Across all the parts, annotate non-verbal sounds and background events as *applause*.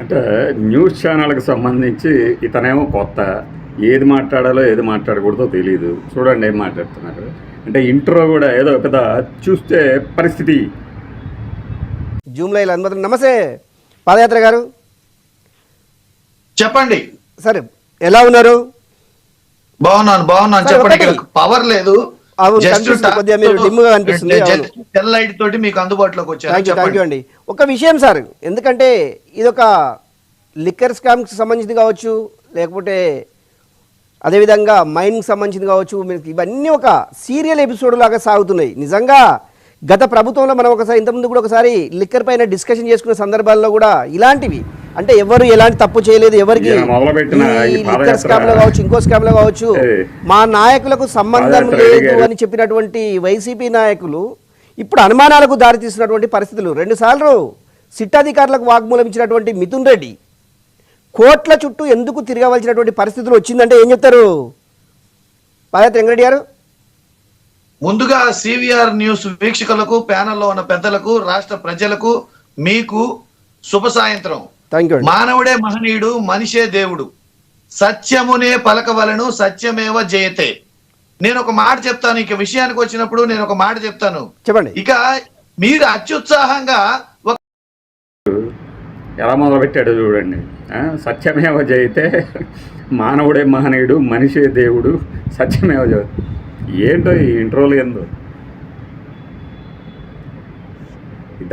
అంటే న్యూస్ ఛానల్కి సంబంధించి ఇతనేమో కొత్త. ఏది మాట్లాడాలో ఏది మాట్లాడకూడదో తెలియదు చూడండి ఏం మాట్లాడుతున్నారు. అంటే ఇంట్రో కూడా ఏదో పెద్ద చూస్తే పరిస్థితి. జూమ్లో ఇలా నమస్తే. పాదయాత్ర గారు. చెప్పండి. సరే ఎలా ఉన్నారు? బాగున్నాను బాగున్నాను. చెప్పండి పవర్ లేదు. తెల్ల లైట్ తోటి మీకు అందుబాటులోకి వచ్చారు థ్యాంక్ యూ థ్యాంక్ యూ చెప్పండి అండి. ఒక విషయం సార్. ఎందుకంటే ఇది ఒక లిక్కర్ స్కామ్కి సంబంధించింది కావచ్చు లేకపోతే అదేవిధంగా మైన్కి సంబంధించింది కావచ్చు మీకు ఇవన్నీ ఒక సీరియల్ ఎపిసోడ్ లాగా సాగుతున్నాయి. నిజంగా గత ప్రభుత్వంలో మనం ఒకసారి ఇంతకుముందు కూడా ఒకసారి లిక్కర్ పైన డిస్కషన్ చేసుకునే సందర్భాల్లో కూడా ఇలాంటివి అంటే ఎవరు ఎలాంటి తప్పు చేయలేదు ఎవరికి లిక్కర్ స్కామ్లో కావచ్చు ఇంకో స్కామ్లో కావచ్చు. మా నాయకులకు సంబంధం లేదు. అని చెప్పినటువంటి వైసీపీ నాయకులు ఇప్పుడు అనుమానాలకు దారితీస్తున్నటువంటి పరిస్థితులు రెండుసార్లు సిట్ అధికారులకు వాగ్మూలం ఇచ్చినటువంటి మిథున్ రెడ్డి కోట్ల చుట్టూ ఎందుకు తిరగవలసినటువంటి పరిస్థితులు వచ్చిందంటే ఏం చెప్తారు పాదయాత్ర వెంకరెడ్డి గారు ముందుగా సివిఆర్ న్యూస్ వీక్షకులకు ప్యానెల్లో ఉన్న పెద్దలకు రాష్ట్ర ప్రజలకు మీకు శుభ సాయంత్రం మానవుడే మహనీయుడు మనిషే దేవుడు. సత్యమునే పలకవలను సత్యమేవ జయతే. నేను ఒక మాట చెప్తాను ఇక విషయానికి వచ్చినప్పుడు నేను ఒక మాట చెప్తాను. చెప్పండి. ఇక మీరు అత్యుత్సాహంగా ఒక ఎలా మొదలుపెట్టాడు చూడండి. సత్యమేవ జయితే మానవుడే మహనీయుడు మనిషే దేవుడు సత్యమేవ జయ. ఏంటో ఈ ఇంట్రోలు ఏందో ఈ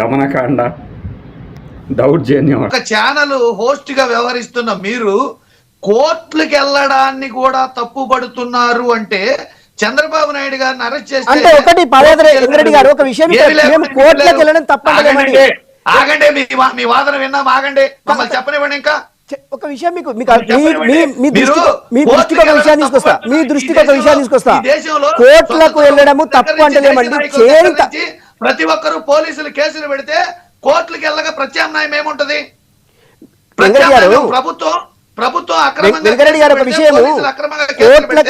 దమనకాండ దౌర్జన్యం. ఒక ఛానల్ హోస్ట్గా వ్యవహరిస్తున్న మీరు కోర్టులకు వెళ్ళడాన్ని కూడా తప్పుపడుతున్నారు అంటే చంద్రబాబు నాయుడు గారిని అరెస్ట్ చేస్తే అంటే ఒకటి పాదయాత్ర గారు ఒక విషయం కోర్టులకు. వెళ్ళడం తప్పంటలేమండి ఆగండి. ఆగండి మీ మీ వాదన విన్నాం ఆగండి. మమ్మల్ని చెప్పనివ్వండి ఇంకా. ఒక విషయం మీకు మీకు మీరు మీ- మీ మీ మీరు దృష్టికి ఒక విషయాన్ని తీసుకొస్తా. మీ దృష్టికి ఒక విషయాన్ని తీసుకొస్తా. ఈ దేశంలో కోర్టులకు వెళ్ళడము తప్పు చేయని నుంచి ప్రతి ఒక్కరు పోలీసులు కేసులు పెడితే కోర్టులకు వెళ్ళగా ప్రత్యామ్నాయం ఏముంటది ప్రభుత్వం ప్రభుత్వం కోర్టులకు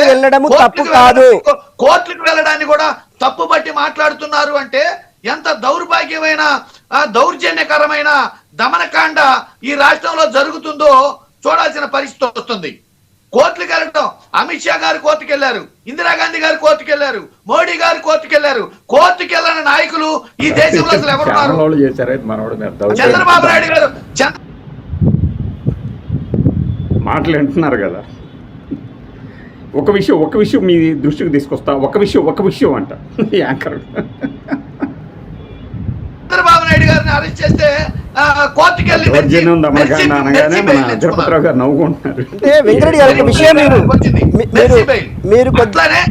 తప్పు కాదు. వెళ్ళడానికి- కోర్టులకు వెళ్ళడాన్ని కూడా తప్పు బట్టి మాట్లాడుతున్నారు అంటే ఎంత దౌర్భాగ్యమైన ఆ, దౌర్జన్యకరమైన దమనకాండ ఈ రాష్ట్రంలో జరుగుతుందో చూడాల్సిన పరిస్థితి వస్తుంది కోర్టులకు వెళ్ళడం అమిత్ షా గారు కోర్టుకు వెళ్ళారు ఇందిరాగాంధీ గారు కోర్టుకు వెళ్ళారు మోడీ గారు కోర్టుకు వెళ్ళారు కోర్టుకు వెళ్ళని నాయకులు ఈ దేశంలో అసలు ఎవరున్నారు దౌర్జన్యం. చంద్రబాబు నాయుడు గారు మాటలు వింటున్నారు కదా. ఒక విషయం ఒక విషయం మీ దృష్టికి తీసుకొస్తా. ఒక విషయం ఒక విషయం అంట. *laughs* యాంకర్. చంద్రబాబు నాయుడు గారిని అరెస్ట్ చేస్తే కోర్టుకి వెళ్ళి గారు నవ్వుకుంటున్నారు. వెంకరెడ్డి గారు విషయం మీరు మీరు అట్లానే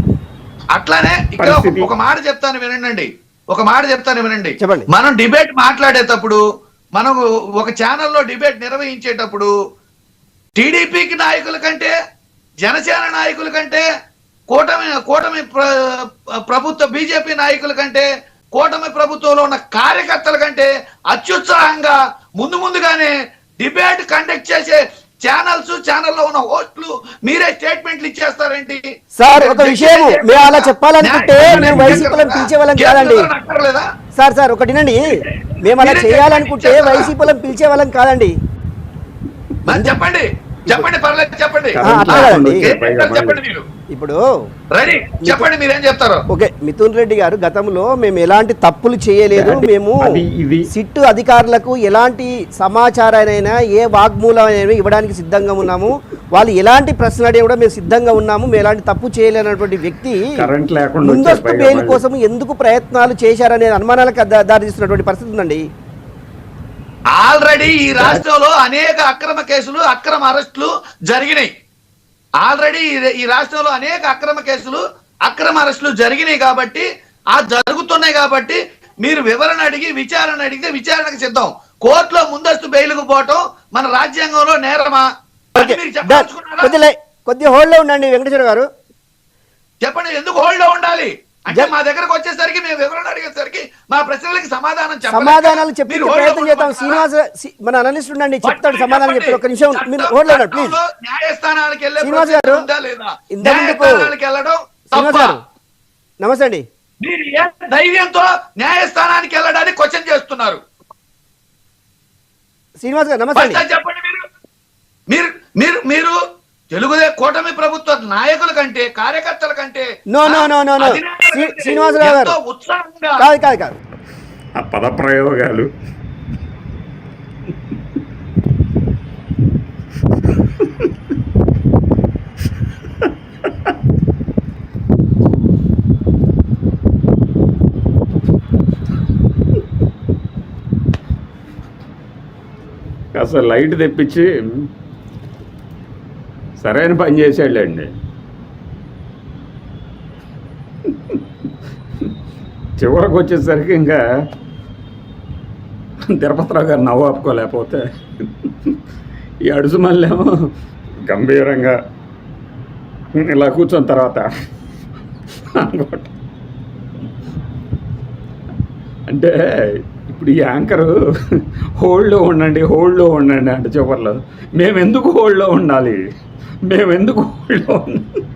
అట్లానే ఇక్కడ ఒక- మాట చెప్తాను వినండి. ఒక మాట చెప్తాను వినండి. చెప్పండి. మనం డిబేట్ మాట్లాడేటప్పుడు మనం ఒక ఛానల్లో డిబేట్ నిర్వహించేటప్పుడు టీడీపీకి నాయకుల కంటే జనసేన నాయకుల కంటే కూటమి కూటమి ప్ర- ప్రభుత్వ బీజేపీ నాయకుల కంటే కూటమి ప్రభుత్వంలో ఉన్న కార్యకర్తల కంటే అత్యుత్సాహంగా ముందు ముందుగానే డిబేట్ కండక్ట్ చేసే ఛానల్స్ ఛానల్లో ఉన్న హోస్టులు మీరే స్టేట్మెంట్లు ఇచ్చేస్తారేంటి? సార్, ఒక విషయం మేము అలా చెప్పాలనుకుంటే మేము వైసీపీలను పిలిచే వాళ్ళం కాదండి. సార్ సార్ ఒకటి వినండి. మేము అలా చేయాలనుకుంటే. వైసీపీలను పిలిచే వాళ్ళం కాదండి. చెప్పండి. చెప్పండి పర్లేదు చెప్పండి. చెప్పండి మీరు. ఇప్పుడు రెడీ చెప్పండి మీరేం చెప్తారు. ఓకే మిథున్ రెడ్డి గారు గతంలో మేము ఎలాంటి తప్పులు చేయలేదు మేము అది ఇది. సిట్టు అధికారులకు ఎలాంటి సమాచారానైనా ఏ వాగ్మూలమైనా ఇవ్వడానికి సిద్ధంగా ఉన్నాము. వాళ్ళు ఎలాంటి ప్రశ్నలు అడిగి కూడా మేము సిద్ధంగా ఉన్నాము. మేము ఎలాంటి తప్పు చేయలేనటువంటి వ్యక్తి కరెంట్ లేకుండా వచ్చారు ముందస్తు బెయిల్ మళ్ళీ. కోసం ఎందుకు ప్రయత్నాలు చేశారనే అనుమానాలకు దారితీస్తున్నటువంటి పరిస్థితి ఉందండి. ఆల్రెడీ ఈ రాష్ట్రంలో అనేక అక్రమ కేసులు అక్రమ అరెస్టులు జరిగినాయి. ఆల్రెడీ ఈ- రాష్ట్రంలో అనేక అక్రమ కేసులు అక్రమ అరెస్టులు జరిగినాయి కాబట్టి ఆ జరుగుతున్నాయి కాబట్టి మీరు వివరణ అడిగి విచారణ అడిగితే విచారణకు సిద్ధం. కోర్టులో ముందస్తు బెయిల్కు పోవటం మన రాజ్యాంగంలో నేరమా? కొద్దిగా కొద్దిగా హోల్డ్లో ఉండండి వెంకటేశ్వర గారు. చెప్పండి ఎందుకు హోల్డ్లో ఉండాలి? అంటే మా దగ్గరకు వచ్చేసరికి మేము వివరణ అడిగేసరికి మా ప్రశ్నలకి సమాధానం సమాధానాలు చెప్పే మీరు ప్రయత్నం చేద్దాం? శ్రీనివాస్ మన అనలిస్ట్ ఉండండి చెప్తాడు చెప్పండి, సమాధానం చెప్పండి. చెప్తాడు ఒక నిమిషం మీరు ప్లీజ్ చట్టంలో న్యాయస్థానానికి వెళ్ళే శ్రీనివాస్ గారు, న్యాయస్థానానికి వెళ్ళడం శ్రీనివాస్ తప్ప గారు నమస్తే అండి. మీరు ఏ ధైర్యంతో న్యాయస్థానానికి వెళ్ళడానికి క్వశ్చన్ చేస్తున్నారు? శ్రీనివాస్ గారు నమస్తే అండి. ఫస్ట్ అది చెప్పండి నాయకుల కంటే కార్యకర్తల కంటే no, no. అధినేతల శ్రీ- కంటే శ్రీనివాసరావు గారు. ఉత్సాహంగా కాదు కాదు కాదు ఆ పద ప్రయోగాలు అసలు లైట్ తెప్పించి సరైన పని చేసాడులేండి చివరికి వచ్చేసరికి ఇంకా తిరుపతిరావు గారు నవ్వు ఆపుకోలేకపోతే ఈ అడుసు మళ్ళేమో గంభీరంగా ఇలా కూర్చున్న తర్వాత అనుకోట అంటే ఇప్పుడు ఈ యాంకరు హోల్డ్లో ఉండండి హోల్డ్లో ఉండండి అంటే చివరిలో. మేము ఎందుకు హోల్డ్లో ఉండాలి? మేము ఎందుకు హోల్డ్లో ఉండాలి?